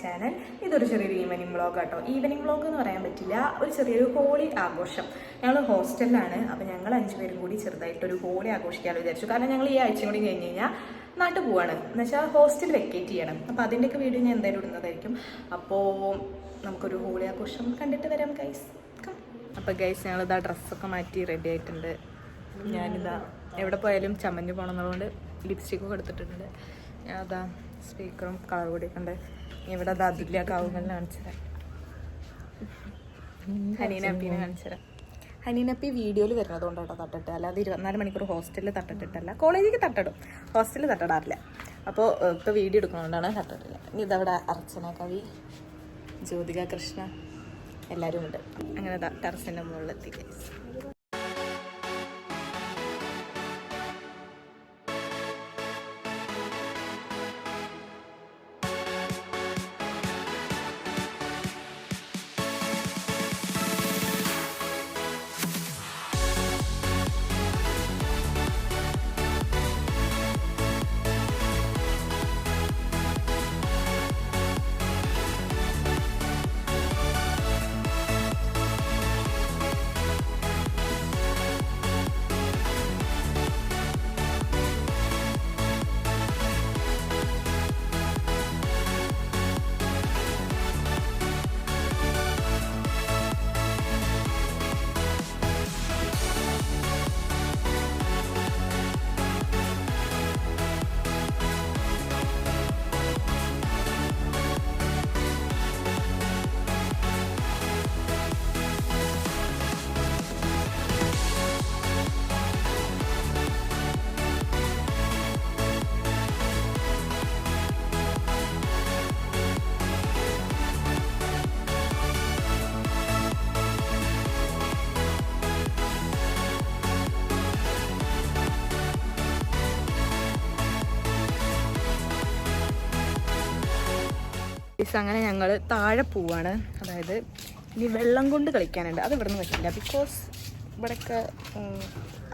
Channel. ഇതൊരു ചെറിയൊരു evening vlog കേട്ടോ ഈവനിങ് വ്ളോഗ് എന്ന് പറയാൻ പറ്റില്ല. ഒരു ചെറിയൊരു ഹോളി ആഘോഷം. ഞങ്ങൾ ഹോസ്റ്റലിലാണ്. അപ്പോൾ ഞങ്ങൾ അഞ്ചുപേരും കൂടി ചെറുതായിട്ടൊരു ഹോളി ആഘോഷിക്കാമെന്ന് വിചാരിച്ചു. കാരണം ഞങ്ങൾ ഈ ആഴ്ച കൂടി കഴിഞ്ഞ് കഴിഞ്ഞാൽ നാട്ടിൽ പോവാണ്. എന്ന് വെച്ചാൽ ഹോസ്റ്റൽ വെക്കേറ്റ് ചെയ്യണം. അപ്പോൾ അതിന്റെയൊക്കെ വീഡിയോ ഞാൻ എന്തായാലും ഇടുന്നതായിരിക്കും. അപ്പോൾ നമുക്കൊരു ഹോളി ആഘോഷം കണ്ടിട്ട് വരാം ഗൈസ് അപ്പോൾ ഗൈസ് ഞങ്ങളിതാ ഡ്രസ്സൊക്കെ മാറ്റി റെഡി ആയിട്ടുണ്ട്. ഞാനിതാ എവിടെ പോയാലും ചമഞ്ഞ് പോകണമെന്നുള്ളതുകൊണ്ട് ലിപ്സ്റ്റിക്കൊക്കെ എടുത്തിട്ടുണ്ട്. അതാ സ്പീക്കറും കളർ കൂടി കണ്ട്. ഇവിടെ അത് അതില്ല കാവുകളിൽ കാണിച്ചു തരാം ഹനീനപ്പീനെ കാണിച്ചു തരാം ഹനീനപ്പി വീഡിയോയിൽ വരുന്നതുകൊണ്ടാട്ടോ തട്ടിട്ട് അല്ലാതെ ഇരുപത്തിനാല് മണിക്കൂർ ഹോസ്റ്റലിൽ തട്ടിട്ടിട്ടല്ല കോളേജിൽ തട്ടിടും. ഹോസ്റ്റലിൽ തട്ടിടാറില്ല. അപ്പോൾ ഇപ്പോൾ വീഡിയോ എടുക്കുന്നതുകൊണ്ടാണ് തട്ടിട്ടില്ല ഇനി ഇതവിടെ അർച്ചന കവി ജ്യോതിക കൃഷ്ണ എല്ലാവരും ഉണ്ട്. അങ്ങനെ ടെറസിന്റെ മുകളിലെത്തി Guys, അങ്ങനെ ഞങ്ങൾ താഴെ പോവാണ്. അതായത് ഇനി വെള്ളം കൊണ്ട് കളിക്കാനുണ്ട്. അത് ഇവിടെ നിന്ന് പറ്റില്ല ബിക്കോസ് ഇവിടെയൊക്കെ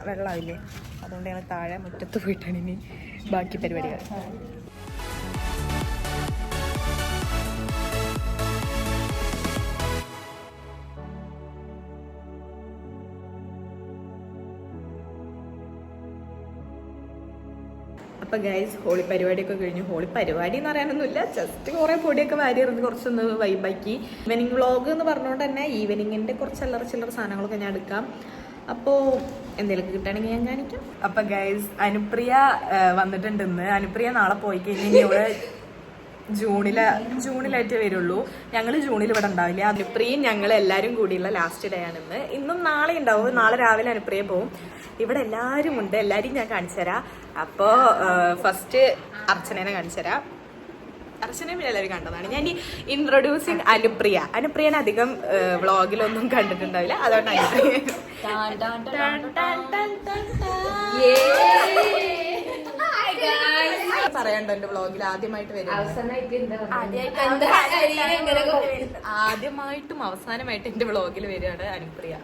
വെള്ളമാവില്ലേ അതുകൊണ്ട് ഞങ്ങൾ താഴെ മുറ്റത്ത് പോയിട്ടാണ് ഇനി ബാക്കി പരിപാടികൾ അപ്പൊ ഗൈസ് ഹോളി പരിപാടിയൊക്കെ കഴിഞ്ഞു. ഹോളി പരിപാടി എന്ന് പറയാനൊന്നുമില്ല. ജസ്റ്റ് കുറെ പൊടിയൊക്കെ വാരി എറിഞ്ഞ് കുറച്ചൊന്ന് വൈബാക്കി ഈവനിങ് വ്ളോഗ് എന്ന് പറഞ്ഞുകൊണ്ട് തന്നെ ഈവനിങ്ങിന്റെ കുറച്ച് അല്ലറ ചില്ലറ സാധനങ്ങളൊക്കെ ഞാൻ എടുക്കാം. അപ്പോൾ എന്തെങ്കിലും കിട്ടുകയാണെങ്കിൽ ഞാൻ കാണിക്കാം. അപ്പൊ ഗൈസ് അനുപ്രിയ വന്നിട്ടുണ്ട് ഇന്ന്. അനുപ്രിയ നാളെ പോയി കഴിഞ്ഞാൽ ഇവിടെ ജൂണിൽ ജൂണിലായിട്ട് വരുള്ളൂ. ഞങ്ങൾ ജൂണിൽ ഇവിടെ ഉണ്ടാവില്ല. അനുപ്രിയും ഞങ്ങൾ എല്ലാരും കൂടിയുള്ള ലാസ്റ്റ് ഡേ ആണ് ഇന്ന്. ഇന്നും നാളെ ഉണ്ടാവും. നാളെ രാവിലെ അനുപ്രിയ പോവും. ഇവിടെ എല്ലാരും ഉണ്ട്. എല്ലാവരും ഞാൻ കാണിച്ചു തരാം. അപ്പോൾ ഫസ്റ്റ് അർച്ചനേനെ കാണിച്ചു തരാം. അർച്ചനയും എല്ലാവരും കണ്ടതാണ്. ഞാൻ ഈ ഇൻട്രൊഡ്യൂസിങ് അനുപ്രിയ. അനുപ്രിയനെ അധികം വ്ളോഗിലൊന്നും കണ്ടിട്ടുണ്ടാവില്ല. അതുകൊണ്ട് അനുപ്രിയ. പറയണ്ടോ എന്റെ ബ്ലോഗിൽ ആദ്യമായിട്ട് വരും ആദ്യമായിട്ടും അവസാനമായിട്ട് എന്റെ ബ്ലോഗിൽ വരികയാണ് അനുപ്രിയ.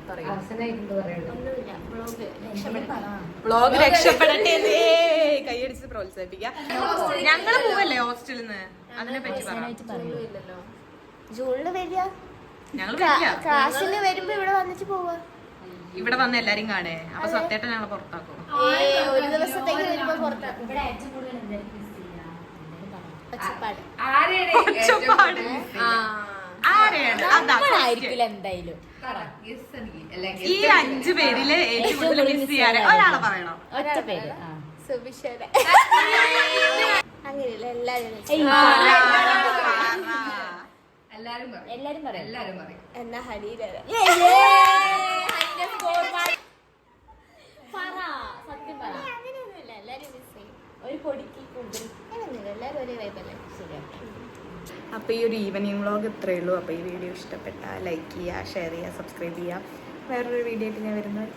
ബ്ലോഗ് രക്ഷപ്പെടട്ടെ. എന്ന്. കൈയടിച്ച് പ്രോത്സാഹിപ്പിക്കാം. ഞങ്ങൾ പോവല്ലേ ഹോസ്റ്റലിൽ നിന്ന് അതിനെ പറ്റി പറ ജൂണിൽ വരിക? ഞങ്ങൾ വരില്ല ക്ലാസ്സിൽ വരുമ്പോ ഇവിടെ വന്നിട്ട് പോവാ. ഇവിടെ വന്ന് എല്ലാരും കാണേ. അപ്പൊ സത്യേട്ടൻ ഞങ്ങളെ പുറത്താക്കും. ഒരു ദിവസത്തേക്ക് വരുമ്പോ പുറത്താക്കും. ഒച്ചപ്പാട്. ആരെയാണ് എന്തായാലും. ഈ അഞ്ചു പേരിൽ ഏറ്റവും കൂടുതൽ മിസ് ചെയ്യാറ് ഒരാളെ പറയണം. ഒറ്റ പേര്. അങ്ങനെയല്ല എല്ലാരും എല്ലാരും പറയാം. എന്നാ ഹരീര സത്യം പറ. അങ്ങനെയൊന്നുമില്ല. എല്ലാരും മിസ് ചെയ്യും. ഒരു പൊടിക്ക് കൂടുതൽ. ശരിയാ. അപ്പോൾ ഈ ഒരു ഈവനിങ് വ്ളോഗ് ഇത്രയേ ഉള്ളൂ. അപ്പോൾ ഈ വീഡിയോ ഇഷ്ടപ്പെട്ടാൽ ലൈക്ക് ചെയ്യുക ഷെയർ ചെയ്യുക സബ്സ്ക്രൈബ് ചെയ്യുക. വേറൊരു വീഡിയോ ആയിട്ട് ഞാൻ വരുന്നത്